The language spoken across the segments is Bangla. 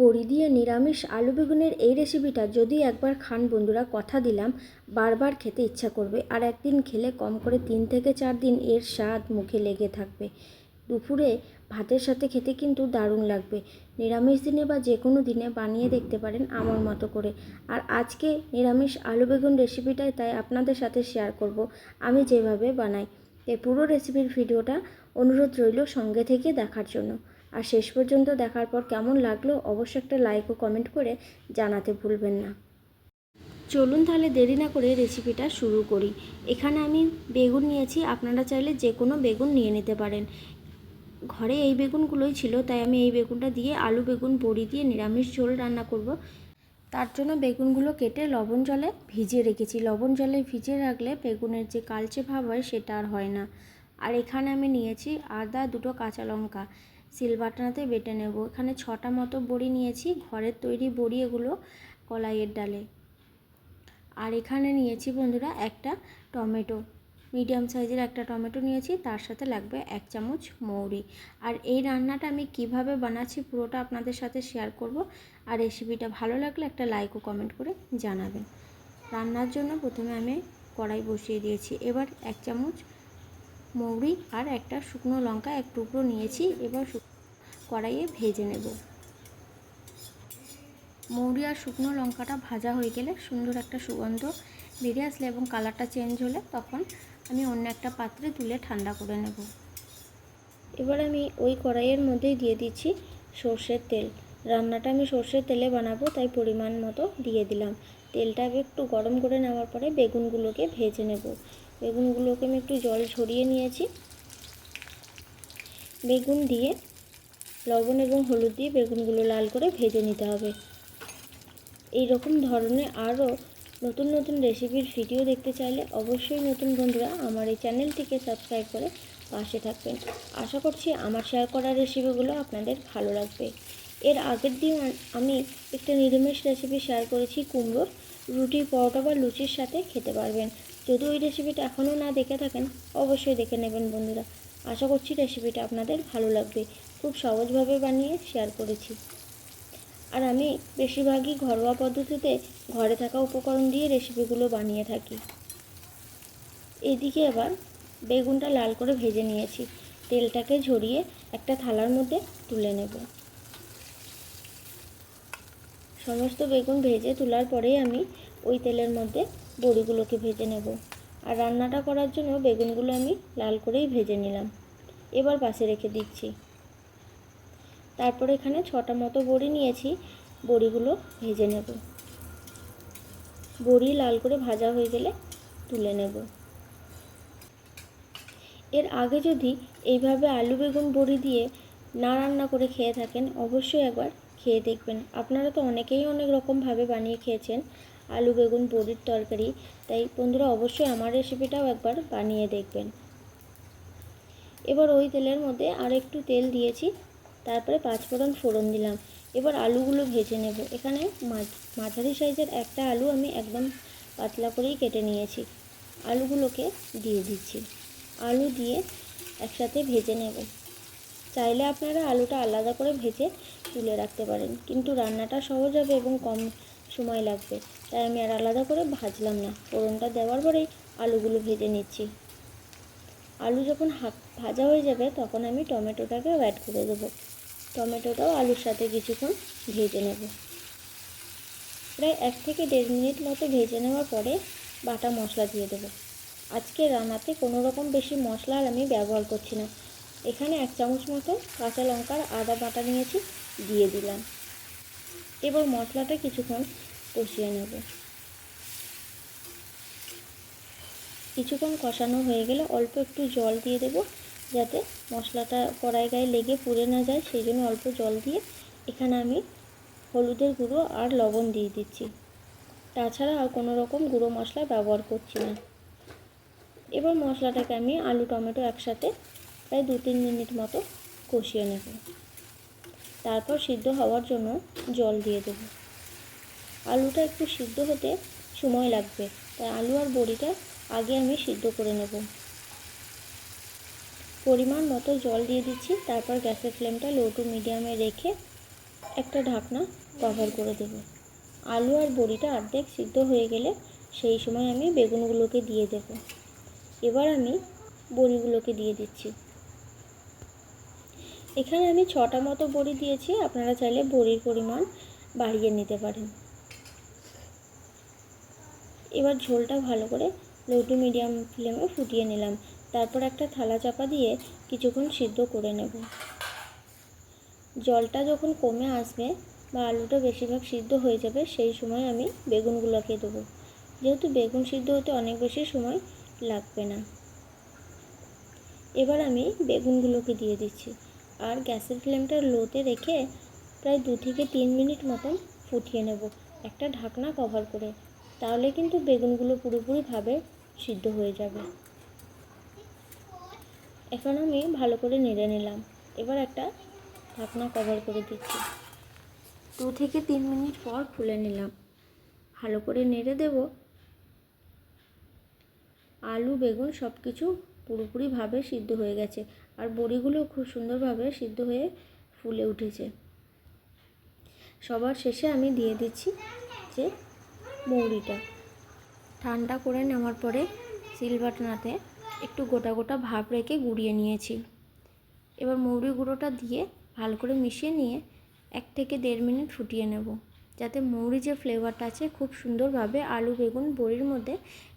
বড়ি দিয়ে নিরামিষ আলু বেগুনের এই রেসিপিটা যদি একবার খান বন্ধুরা, কথা দিলাম, বারবার খেতে ইচ্ছা করবে। আর একদিন খেলে কম করে তিন থেকে চার দিন এর স্বাদ মুখে লেগে থাকবে। দুপুরে ভাতের সাথে খেতে কিন্তু দারুণ লাগবে। নিরামিষ দিনে বা যে কোনো দিনে বানিয়ে দেখতে পারেন আমার মতো করে। আর আজকে নিরামিষ আলু বেগুন রেসিপিটাই তাই আপনাদের সাথে শেয়ার করব। আমি যেভাবে বানাই এই পুরো রেসিপির ভিডিওটা অনুরোধ রইল সঙ্গে থেকে দেখার জন্য। আর শেষ পর্যন্ত দেখার পর কেমন লাগল অবশ্যই একটা লাইক ও কমেন্ট করে জানাতে ভুলবেন না। চলুন তাহলে দেরি না করে রেসিপিটা শুরু করি। এখানে আমি বেগুন নিয়েছি, আপনারা চাইলে যে কোনো বেগুন নিয়ে নিতে পারেন। ঘরে এই বেগুনগুলোই ছিল, তাই আমি এই বেগুনটা দিয়ে আলু বেগুন, বড়ি দিয়ে নিরামিষ ঝোল রান্না করব। তার জন্য বেগুনগুলো কেটে লবণ জলে ভিজিয়ে রেখেছি। লবণ জলে ভিজিয়ে রাখলে বেগুনের যে কালচে ভাব হয় সেটা আর হয় না। আর এখানে আমি নিয়েছি আদা, দুটো কাঁচা লঙ্কা। সিলবাটানাতে বেটে নেব। এখানে ছটা মতো বড়ি নিয়েছি, ঘরের তৈরি বড়ি এগুলো কলাইয়ের ডালে। আর এখানে নিয়েছি বন্ধুরা একটা টমেটো। মিডিয়াম সাইজের একটা টমেটো নিয়েছি, তার সাথে লাগবে এক চামচ মৌরি। আর এই রান্নাটা আমি কীভাবে বানাচ্ছি পুরোটা আপনাদের সাথে শেয়ার করব। আর রেসিপিটা ভালো লাগলে একটা লাইক ও কমেন্ট করে জানাবেন। রান্নার জন্য প্রথমে আমি কড়াই বসিয়ে দিয়েছি। এবার এক চামচ মৌরি আর একটা শুকনো লঙ্কা এক টুকরো নিয়েছি, এবার কড়াইয়ে ভেজে নেব। মৌরি আর শুকনো লঙ্কাটা ভাজা হয়ে গেলে সুন্দর একটা সুগন্ধ বেরিয়ে আসলে এবং কালারটা চেঞ্জ হলে তখন আমি অন্য একটা পাত্রে তুলে ঠান্ডা করে নেব। এবার আমি ওই কড়াইয়ের মধ্যেই দিয়ে দিচ্ছি সর্ষের তেল। রান্নাটা আমি সর্ষের তেলে বানাবো, তাই পরিমাণ মতো দিয়ে দিলাম। তেলটা একটু গরম করে নেওয়ার পরে বেগুনগুলোকে ভেজে নেব। বেগুনগুলোকে আমি একটু জল ঝরিয়ে নিয়েছি। বেগুন দিয়ে লবণ এবং হলুদ দিয়ে বেগুনগুলো লাল করে ভেজে নিতে হবে। এই রকম ধরনের আরও নতুন নতুন রেসিপির ভিডিও দেখতে চাইলে অবশ্যই নতুন বন্ধুরা আমার এই চ্যানেলটিকে সাবস্ক্রাইব করে পাশে থাকবেন। আশা করছি আমার শেয়ার করা রেসিপিগুলো আপনাদের ভালো লাগবে। এর আগের দিন আমি একটা নিরামিষ রেসিপি শেয়ার করেছি, কুমড়োর। রুটি, পরোটা বা লুচির সাথে খেতে পারবেন। যদি ওই রেসিপিটা এখনও না দেখে থাকেন, অবশ্যই দেখে নেবেন বন্ধুরা। আশা করছি রেসিপিটা আপনাদের ভালো লাগবে। খুব সহজভাবে বানিয়ে শেয়ার করেছি। আর আমি বেশিরভাগই ঘরোয়া পদ্ধতিতে ঘরে থাকা উপকরণ দিয়ে রেসিপিগুলো বানিয়ে থাকি। এদিকে আবার বেগুনটা লাল করে ভেজে নিয়েছি। তেলটাকে ঝরিয়ে একটা থালার মধ্যে তুলে নেব। সমস্ত বেগুন ভেজে তোলার পরেই আমি ওই তেলের মধ্যে বড়িগুলোকে ভেজে নেব। আর রান্নাটা করার জন্য বেগুনগুলো আমি লাল করেই ভেজে নিলাম। এবার পাশে রেখে দিচ্ছি। তারপর এখানে ছটা মতো বড়ি নিয়েছি, বড়িগুলো ভেজে নেব। বড়ি লাল করে ভাজা হয়ে গেলে তুলে নেব। এর আগে যদি এইভাবে আলু বেগুন বড়ি দিয়ে না রান্না করে খেয়ে থাকেন, অবশ্যই একবার খেয়ে দেখবেন। আপনারা তো অনেকেই অনেক রকমভাবে বানিয়ে খেয়েছেন। আলু, বেগুন বড়ির তরকারি। তাই বন্ধুরা অবশ্যই আমার রেসিপিটাও একবার বানিয়ে দেখবেন। এবার ওই তেলের মধ্যে আর একটু তেল দিয়েছি, তারপরে পাঁচফোড়ন ফোড়ন দিলাম। এবার আলুগুলো ভেজে নেব। এখানে মাঝারি সাইজের একটা আলু আমি একদম পাতলা করেই কেটে নিয়েছি। আলুগুলোকে দিয়ে দিচ্ছি। আলু দিয়ে একসাথে ভেজে নেব। চাইলে আপনারা আলুটা আলাদা করে ভেজে তুলে রাখতে পারেন। কিন্তু রান্নাটা সহজ হবে এবং কম সময় লাগবে। তাই আমি আর আলাদা করে ভাজলাম না। ফোড়নটা দেওয়ার পরেই আলুগুলো ভেজে নিচ্ছি। আলু যখন ভাজা হয়ে যাবে, তখন আমি টমেটোটাকে অ্যাড করে দেবো। টমেটোটাও আলুর সাথে কিছুক্ষণ ভেজে নেব। প্রায় এক থেকে দেড় মিনিট মতো ভেজে নেওয়ার পরে বাটা মশলা দিয়ে দেবো। আজকে রান্নাতে কোনো রকম বেশি মশলা আর আমি ব্যবহার করছি না। এখানে এক চামচ মতো কাঁচা লঙ্কার আদা বাটা নিয়েছি, দিয়ে দিলাম। এবার মশলাটা কিছুক্ষণ কষিয়ে নেব। কিছুক্ষণ কষানো হয়ে গেলে অল্প একটু জল দিয়ে দেব, যাতে মশলাটা কড়াই গায়ে লেগে পুড়ে না যায়। সেই জন্য অল্প জল দিয়ে এখানে আমি হলুদের গুঁড়ো আর লবণ দিয়ে দিচ্ছি। তাছাড়া আর কোনো রকম গুঁড়ো মশলা ব্যবহার করছি না। এবার মশলাটাকে আমি আলু, টমেটো একসাথে প্রায় দু তিন মিনিট মতো কষিয়ে নেব। তারপর সিদ্ধ হওয়ার জন্য জল দিয়ে দেব। আলুটা একটু সিদ্ধ হতে সময় লাগবে, তাই আলু আর বড়িটা আগে আমি সিদ্ধ করে নেব। পরিমাণ মতো জল দিয়ে দিচ্ছি, তারপর গ্যাসের ফ্লেমটা লো টু মিডিয়ামে রেখে একটা ঢাকনা কভার করে দেব। আলু আর বড়িটা অর্ধেক সিদ্ধ হয়ে গেলে সেই সময় আমি বেগুনগুলোকে দিয়ে দেব। এবার আমি বড়িগুলোকে দিয়ে দিচ্ছি। এখানে আমি ছটা মতো বড়ি দিয়েছি, আপনারা চাইলে বড়ির পরিমাণ বাড়িয়ে নিতে পারেন। এবার ঝোলটা ভালো করে লো টু মিডিয়াম ফ্লেমে ফুটিয়ে নিলাম। তারপর একটা থালা চাপা দিয়ে কিছুক্ষণ সিদ্ধ করে নেব। জলটা যখন কমে আসবে বা আলুটা বেশিরভাগ সিদ্ধ হয়ে যাবে, সেই সময় আমি বেগুনগুলোকে দেবো। যেহেতু বেগুন সিদ্ধ হতে অনেক বেশি সময় লাগবে না। এবার আমি বেগুনগুলোকে দিয়ে দিচ্ছি। আর গ্যাসের ফ্লেমটা লোতে রেখে প্রায় দু থেকে তিন মিনিট মতন ফুটিয়ে নেব। একটা ঢাকনা কভার করে। তাহলে কিন্তু বেগুনগুলো পুরোপুরিভাবে সিদ্ধ হয়ে যাবে। এখন আমি ভালো করে নেড়ে নিলাম। এবার একটা ঢাকনা কভার করে দিচ্ছি। দু থেকে তিন মিনিট পর খুলে নিলাম। ভালো করে নেড়ে দেব। আলু, বেগুন সব কিছু পুরোপুরিভাবে সিদ্ধ হয়ে গেছে। আর বড়িগুলো খুব সুন্দরভাবে সিদ্ধ হয়ে ফুলে উঠেছে। সবার শেষে আমি দিয়ে দিচ্ছি যে মৌরিটা। ঠান্ডা করে নেওয়ার পরে সিলবাটনাতে একটু গোটা গোটা ভাব রেখে গুঁড়িয়ে নিয়েছি। এবার মৌরি গুঁড়োটা দিয়ে ভালো করে মিশিয়ে নিয়ে এক থেকে দেড় মিনিট ফুটিয়ে নেব। যাতে মৌরি যে ফ্লেভারটা আছে খুব সুন্দরভাবে আলু, বেগুন, বড়ির মধ্যে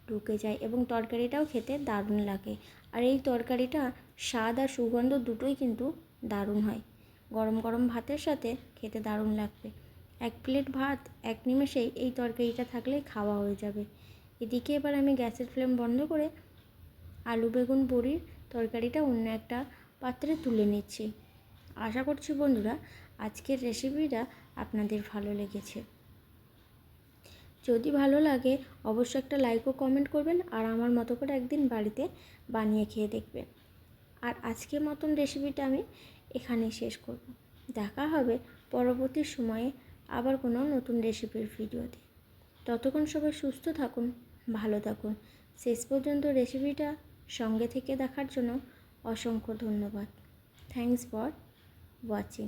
ঢুকে যায় এবং তরকারিটাও খেতে দারুণ লাগে। আর এই তরকারিটা স্বাদ আর সুগন্ধ দুটোই কিন্তু দারুণ হয়। গরম গরম ভাতের সাথে খেতে দারুণ লাগবে। এক প্লেট ভাত, এক নিমেষেই এই তরকারিটা থাকলে খাওয়া হয়ে যাবে। এদিকে এবার আমি গ্যাসের ফ্লেম বন্ধ করে আলু, বেগুন, বড়ির তরকারিটা অন্য একটা পাত্রে তুলে নিচ্ছি। আশা করছি বন্ধুরা, আজকের রেসিপিটা আপনাদের ভালো লেগেছে। যদি ভালো লাগে, অবশ্যই একটা লাইক ও কমেন্ট করবেন আর আমার মতো করে একদিন বাড়িতে বানিয়ে খেয়ে দেখবেন। আর আজকের মতন রেসিপিটা আমি এখানেই শেষ করব। দেখা হবে পরবর্তী সময়ে আবার কোনো নতুন রেসিপির ভিডিওতে ততক্ষণ সবাই সুস্থ থাকুন, ভালো থাকুন। শেষ পর্যন্ত রেসিপিটা সঙ্গে থেকে দেখার জন্য অসংখ্য ধন্যবাদ। Thanks for watching